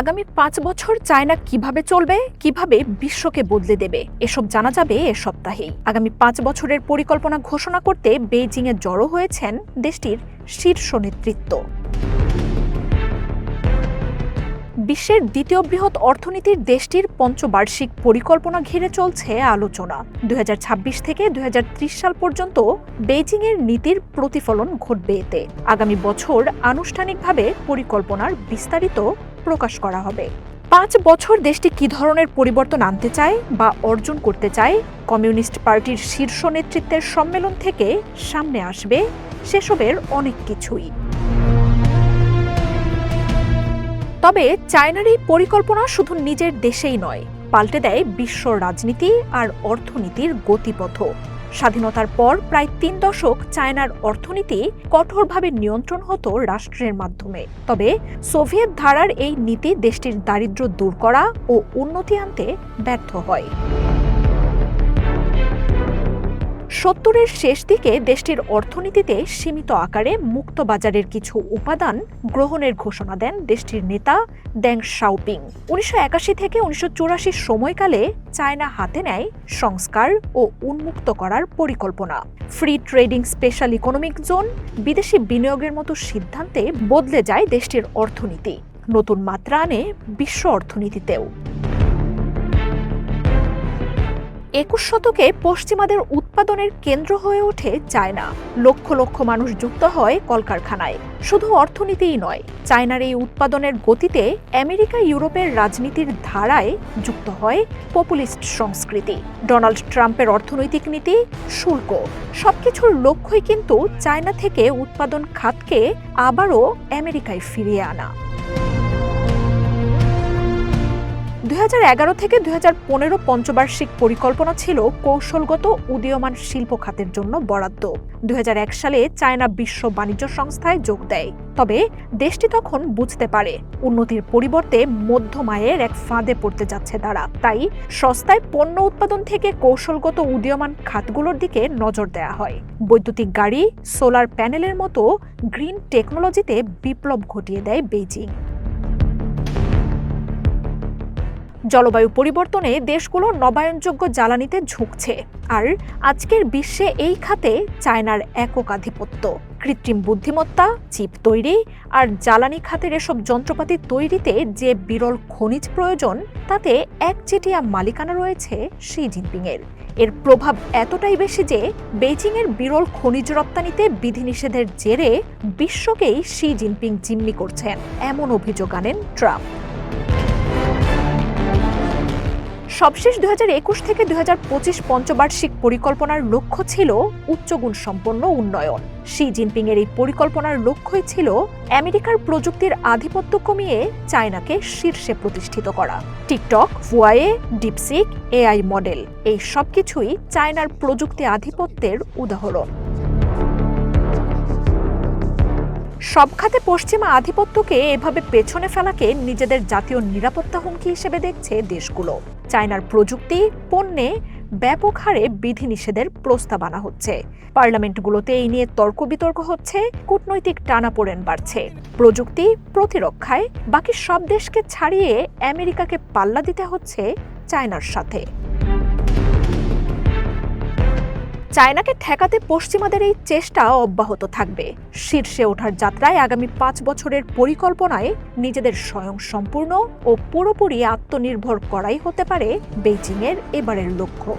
আগামী পাঁচ বছর চায়না কীভাবে চলবে, কীভাবে বিশ্বকে বদলে দেবে, এসব জানা যাবে এ সপ্তাহেই। আগামী পাঁচ বছরের পরিকল্পনা ঘোষণা করতে বেইজিংয়ে জড়ো হয়েছেন দেশটির শীর্ষ নেতৃত্ব। বিশ্বের দ্বিতীয় বৃহৎ অর্থনীতির দেশটির পঞ্চবার্ষিক পরিকল্পনা ঘিরে চলছে আলোচনা। দুই হাজার ছাব্বিশ থেকে দুই হাজার ত্রিশ সাল পর্যন্ত বেইজিংয়ের নীতির প্রতিফলন ঘটবে এতে। আগামী বছর আনুষ্ঠানিকভাবে পরিকল্পনার বিস্তারিত প্রকাশ করা হবে। পাঁচ বছর দেশটি কী ধরনের পরিবর্তন আনতে চায় বা অর্জন করতে চায়, কমিউনিস্ট পার্টির শীর্ষ নেতৃত্বের সম্মেলন থেকে সামনে আসবে সেসবের অনেক কিছুই। তবে চায়নার এই পরিকল্পনা শুধু নিজের দেশেই নয়, পাল্টে দেয় বিশ্ব রাজনীতি আর অর্থনীতির গতিপথ স্বাধীনতার পর প্রায় তিন দশক চায়নার অর্থনীতি কঠোরভাবে নিয়ন্ত্রণ হতো রাষ্ট্রের মাধ্যমে। তবে সোভিয়েত ধারার এই নীতি দেশটির দারিদ্র দূর করা ও উন্নতি আনতে ব্যর্থ হয়। সত্তরের শেষ দিকে দেশটির অর্থনীতিতে সীমিত আকারে মুক্ত বাজারের কিছু উপাদান গ্রহণের ঘোষণা দেন দেশটির নেতা দ্যাং শাওপিং। উনিশশো একাশি থেকে উনিশশো সময়কালে চায়না হাতে নেয় সংস্কার ও উন্মুক্ত করার পরিকল্পনা। Free trading special economic zone বিদেশি বিনিয়োগের মতো সিদ্ধান্তে বদলে যায় দেশটির অর্থনীতি। নতুন মাত্রা আনে বিশ্ব অর্থনীতিতেও। একুশ শতকে পশ্চিমাদের উৎপাদনের কেন্দ্র হয়ে ওঠে চায়না। লক্ষ লক্ষ মানুষ যুক্ত হয় কলকারখানায়। শুধু অর্থনীতিই নয়, চায়নার এই উৎপাদনের গতিতে আমেরিকা, ইউরোপের রাজনীতির ধারায় যুক্ত হয় পপুলিস্ট সংস্কৃতি। ডোনাল্ড ট্রাম্পের অর্থনৈতিক নীতি শুল্ক। সবকিছুর লক্ষ্যই কিন্তু চায়না থেকে উৎপাদন খাতকে আবারও আমেরিকায় ফিরিয়ে আনা। দুই হাজার এগারো থেকে দুই পঞ্চবার্ষিক পরিকল্পনা ছিল কৌশলগত উদীয়মান শিল্প খাতের জন্য বরাদ্দ। দুই হাজার এক সালে চায়না বিশ্ব বাণিজ্য সংস্থায় যোগ দেয়। তবে দেশটি তখন বুঝতে পারে উন্নতির পরিবর্তে মধ্যমায়ের এক ফাঁদে পড়তে যাচ্ছে তারা। তাই সস্তায় পণ্য উৎপাদন থেকে কৌশলগত উদীয়মান খাতগুলোর দিকে নজর দেওয়া হয়। বৈদ্যুতিক গাড়ি, সোলার প্যানেলের মতো গ্রিন টেকনোলজিতে বিপ্লব ঘটিয়ে দেয় বেইজিং। জলবায়ু পরিবর্তনে দেশগুলো নবায়নযোগ্য জ্বালানিতে ঝুঁকছে। আর আজকের বিশ্বে এই খাতে চায়নার একক আধিপত্য। কৃত্রিম বুদ্ধিমত্তা, চিপ তৈরি আর জ্বালানি খাতের এসব যন্ত্রপাতি তৈরিতে যে বিরল খনিজ প্রয়োজন, তাতে একচেটিয়া মালিকানা রয়েছে শি জিনপিংয়ের। এর প্রভাব এতটাই বেশি যে বেজিংয়ের বিরল খনিজ রপ্তানিতে বিধিনিষেধের জেরে বিশ্বকেই শি জিনপিং জিম্মি করছেন, এমন অভিযোগ আনেন ট্রাম্প। সবশেষ দু হাজার একুশ থেকে দুই পঞ্চবার্ষিক পরিকল্পনার লক্ষ্য ছিল উচ্চগুণ সম্পন্ন উন্নয়ন। শি জিনপিং এর এই পরিকল্পনার লক্ষ্যই ছিল আমেরিকার প্রযুক্তির আধিপত্য কমিয়ে চায়নাকে শীর্ষে প্রতিষ্ঠিত করা। TikTok Huawei DeepSeek, AI model, এই সবকিছুই চায়নার প্রযুক্তি আধিপত্যের উদাহরণ। সব খাতে পশ্চিমা আধিপত্যকে এভাবে পেছনে ফেলাকে নিজেদের জাতীয় নিরাপত্তা হুমকি হিসেবে দেখছে দেশগুলো। চায়নার প্রযুক্তি, পণ্যে ব্যাপক হারে বিধিনিষেধের প্রস্তাব আনা হচ্ছে। পার্লামেন্টগুলোতে এই নিয়ে তর্ক বিতর্ক হচ্ছে, কূটনৈতিক টানাপোড়েন বাড়ছে। প্রযুক্তি, প্রতিরক্ষায় বাকি সব দেশকে ছাড়িয়ে আমেরিকাকে পাল্লা দিতে হচ্ছে চায়নার সাথে। চায়নাকে ঠেকাতে পশ্চিমাদের এই চেষ্টা অব্যাহত থাকবে। শীর্ষে ওঠার যাত্রায় আগামী পাঁচ বছরের পরিকল্পনায় নিজেদের স্বয়ং সম্পূর্ণ ও পুরোপুরি আত্মনির্ভর করাই হতে পারে বেইজিংয়ের এবারের লক্ষ্য।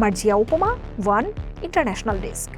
মার্জিয়া উপমা, ওয়ান ইন্টারন্যাশনাল ডেস্ক।